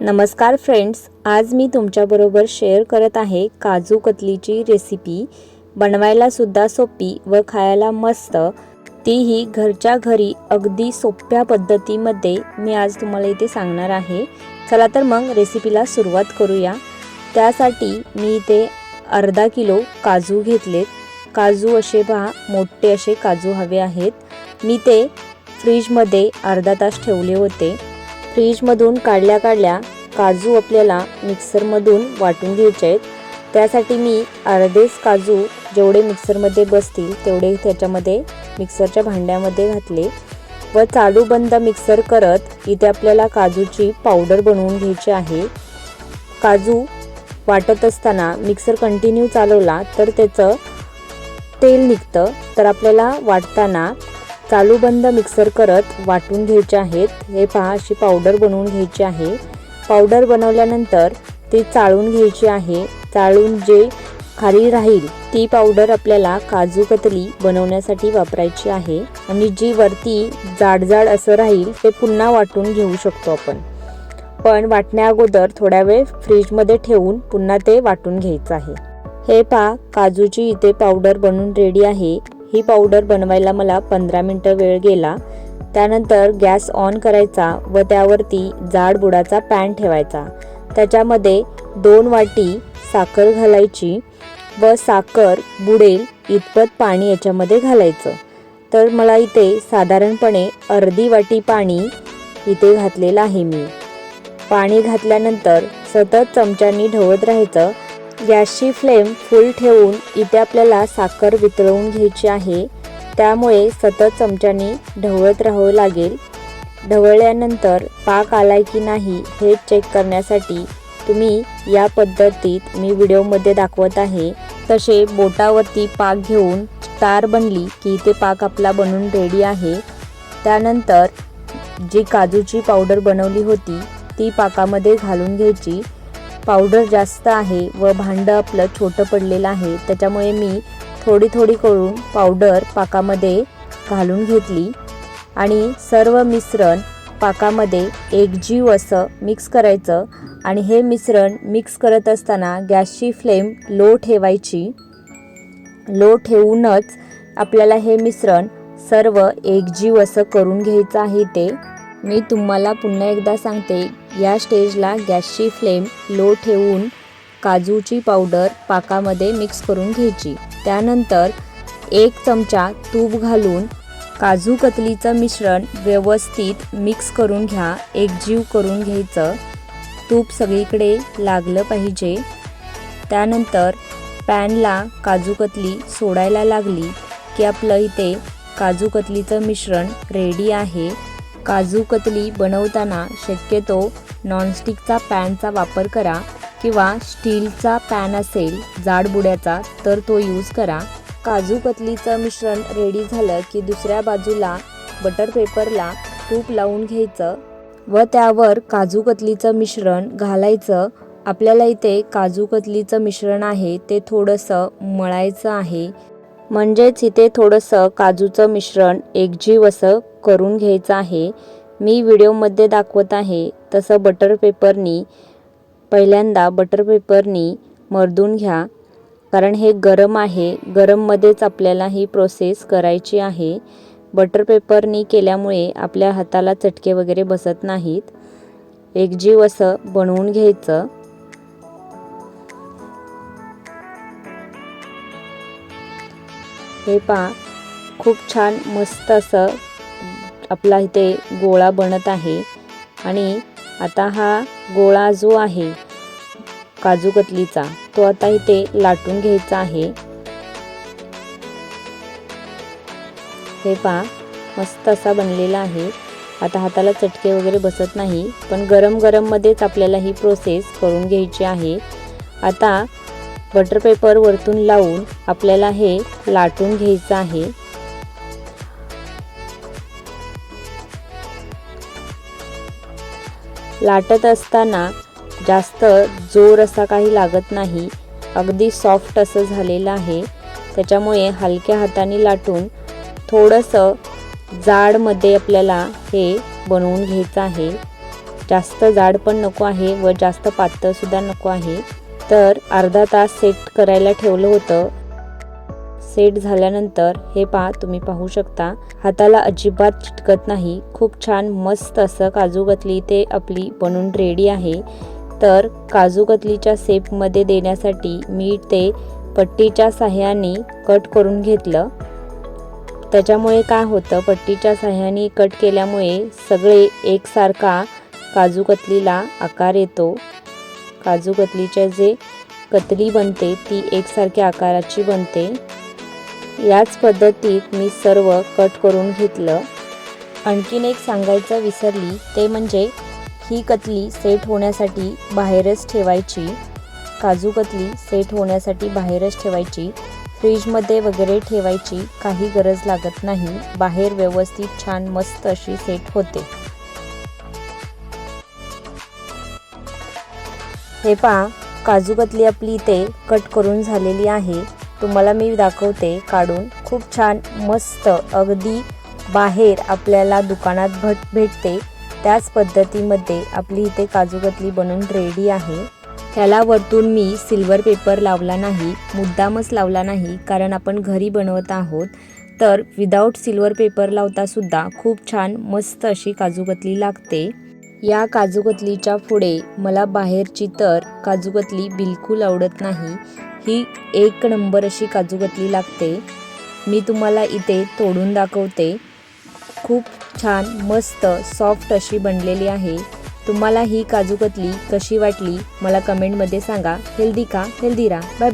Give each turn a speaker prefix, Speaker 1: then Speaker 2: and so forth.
Speaker 1: नमस्कार फ्रेंड्स आज मी तुमच्याबरोबर शेअर करत आहे काजू कतलीची रेसिपी बनवायला सुद्धा सोपी व खायला मस्त. तीही घरच्या घरी अगदी सोप्या पद्धतीमध्ये मी आज तुम्हाला इथे सांगणार आहे. चला तर मग रेसिपीला सुरुवात करूया. त्यासाठी मी इथे अर्धा किलो काजू घेतलेत. काजू असे पहा मोठे असे काजू हवे आहेत. मी ते फ्रीजमध्ये अर्धा तास ठेवले होते. फ्रीजमधून काढल्या काढल्या काजू आपल्याला मिक्सरमधून वाटून घ्यायचे आहेत. त्यासाठी मी अर्धेच काजू जेवढे मिक्सरमध्ये बसतील तेवढे त्याच्यामध्ये मिक्सरच्या भांड्यामध्ये घातले. व चालू बंद मिक्सर करत इथे आपल्याला काजूची पावडर बनवून घ्यायची आहे. काजू वाटत असताना मिक्सर कंटिन्यू चालवला तर त्याचं तेल निघतं. तर आपल्याला वाटताना चालू बंद मिक्सर करत वाटून घ्यायचे आहेत. हे पहा अशी पावडर बनवून घ्यायची आहे. पावडर बनवल्यानंतर ती चाळून घ्यायची आहे. चाळून जे खाली राहील ती पावडर आपल्याला काजू कतली बनवण्यासाठी वापरायची आहे. आणि जी वरती जाडजाड असं राहील ते पुन्हा वाटून घेऊ शकतो आपण. पण वाटण्या अगोदर थोड्या वेळ फ्रीजमध्ये ठेवून पुन्हा ते वाटून घ्यायचं आहे. हे पहा काजूची इथे पावडर बनून रेडी आहे. ही पावडर बनवायला मला पंधरा मिनटं वेळ गेला. त्यानंतर गॅस ऑन करायचा व त्यावरती जाड बुडाचा पॅन ठेवायचा. त्याच्यामध्ये दोन वाटी साखर घालायची व साखर बुडेल इतपत पाणी याच्यामध्ये घालायचं. तर मला इथे साधारणपणे अर्धी वाटी पाणी इथे घातलेलं आहे मी. पाणी घातल्यानंतर सतत चमच्यानी ढवळत राहायचं गॅसची फ्लेम फुल ठेवून इथे आपल्याला साखर वितळवून घ्यायची आहे. त्यामुळे सतत चमच्यानी ढवळत राहावं लागेल. ढवळल्यानंतर पाक आलाय की नाही हे चेक करण्यासाठी तुम्ही या पद्धतीत मी व्हिडिओमध्ये दाखवत आहे. तसे बोटावरती पाक घेऊन तार बनली की ते पाक आपला बनून रेडी आहे. त्यानंतर जी काजूची पावडर बनवली होती ती पाकामध्ये घालून घ्यायची. पावडर जास्त आहे व भांडं आपलं छोटं पडलेलं आहे त्याच्यामुळे मी थोडी थोडी करून पावडर पाकामध्ये घालून घेतली. आणि सर्व मिश्रण पाकामध्ये एकजीव असं मिक्स करायचं आणि हे मिश्रण मिक्स करत असताना गॅसची फ्लेम लो ठेवायची. लो ठेवूनच आपल्याला हे मिश्रण सर्व एकजीव असं करून घ्यायचं आहे ते. मी तुम्हाला पुन्हा एकदा सांगते या स्टेजला गॅसची फ्लेम लो ठेवून काजूची पावडर पाकामध्ये मिक्स करून घ्यायची. त्यानंतर एक चमचा तूप घालून काजू कतलीचं मिश्रण व्यवस्थित मिक्स करून घ्या. एकजीव करून घ्यायचं. तूप सगळीकडे लागलं पाहिजे. त्यानंतर पॅनला काजू कतली सोडायला लागली की आपलं इथे काजू कतलीचं मिश्रण रेडी आहे. काजू कतली बनवताना शक्यतो नॉनस्टिकचा पॅनचा वापर करा किंवा स्टीलचा पॅन असेल जाडबुड्याचा तर तो यूज करा. काजू कतलीचं मिश्रण रेडी झालं की दुसऱ्या बाजूला बटर पेपरला तूप लावून घ्यायचं व त्यावर काजू कतलीचं मिश्रण घालायचं. आपल्याला इथे काजू कतलीचं मिश्रण आहे ते थोडंसं मळायचं आहे. म्हणजेच इथे थोडंसं काजूचं मिश्रण एकजीव असं करून घ्यायचं आहे. मी व्हिडिओमध्ये दाखवत आहे तसं बटर पेपरनी पहिल्यांदा बटर पेपरनी मर्दून घ्या. कारण हे गरम आहे गरममध्येच आपल्याला ही प्रोसेस करायची आहे. बटर पेपरनी केल्यामुळे आपल्या हाताला चटके वगैरे बसत नाहीत. एकजीव असं बनवून घ्यायचं. हे पहा खूप छान मस्त असं आपला इथे गोळा बनत आहे. आणि आता हा गोळा जो आहे काजू कतलीचा तो आता इथे लाटून घ्यायचा आहे. हे पहा मस्त असा बनलेला आहे. आता हाताला चटके वगैरे बसत नाही पण गरम गरममध्येच आपल्याला ही प्रोसेस करून घ्यायची आहे. आता बटर पेपर वरतून लावून आपल्याला हे लाटून घ्यायचं आहे. लाटत असताना जास्त जोर असा काही लागत नाही. अगदी सॉफ्ट असं झालेलं आहे. त्याच्यामुळे हलक्या हाताने लाटून थोडंसं जाडमध्ये आपल्याला हे बनवून घ्यायचं आहे. जास्त जाड पण नको आहे व जास्त पातळसुद्धा नको आहे. तर अर्धा तास सेट करायला ठेवलं होतं. सेट झाल्यानंतर हे पहा तुम्ही पाहू शकता. हाताला अजिबात चिटकत नाही. खूप छान मस्त असं काजू कतली ते आपली बनून रेडी आहे. तर काजू कतलीच्या सेपमध्ये देण्यासाठी मी ते पट्टीच्या साह्याने कट करून घेतलं. त्याच्यामुळे काय होतं पट्टीच्या साह्याने कट केल्यामुळे सगळे एकसारखा काजू कतलीला आकार येतो. काजू जे कतली बनते ती एकसारख्या आकाराची बनते. याच पद्धतीत मी सर्व कट करून घेतलं. आणखीन एक सांगायचं विसरली ते म्हणजे ही कतली सेट होण्यासाठी बाहेरच ठेवायची. काजू कतली सेट होण्यासाठी बाहेरच ठेवायची. फ्रीजमध्ये वगैरे ठेवायची काही गरज लागत नाही. बाहेर व्यवस्थित छान मस्त अशी सेट होते. हे पहा काजू कतली आपली इथे कट करून झालेली आहे. तुम्हाला मी दाखवते काढून. खूप छान मस्त अगदी बाहेर आपल्याला दुकानात भट भेटते. त्याच पद्धतीमध्ये आपली इथे काजूकतली बनून रेडी आहे. त्याला वरतून मी सिल्वर पेपर लावला नाही मुद्दामच लावला नाही कारण आपण घरी बनवत आहोत. तर विदाऊट सिल्वर पेपर लावतासुद्धा खूप छान मस्त अशी काजूकतली लागते. या काजूकतलीच्या पुढे मला बाहेरची तर काजूकतली बिलकुल आवडत नाही. ही एक नंबर अशी काजूकतली लागते. मी तुम्हाला इथे तोडून दाखवते. खूप छान मस्त सॉफ्ट अशी बनलेली आहे. तुम्हाला ही काजूकतली कशी वाटली मला कमेंटमध्ये सांगा. हेल्दी का? हेल्दी राहा. Bye bye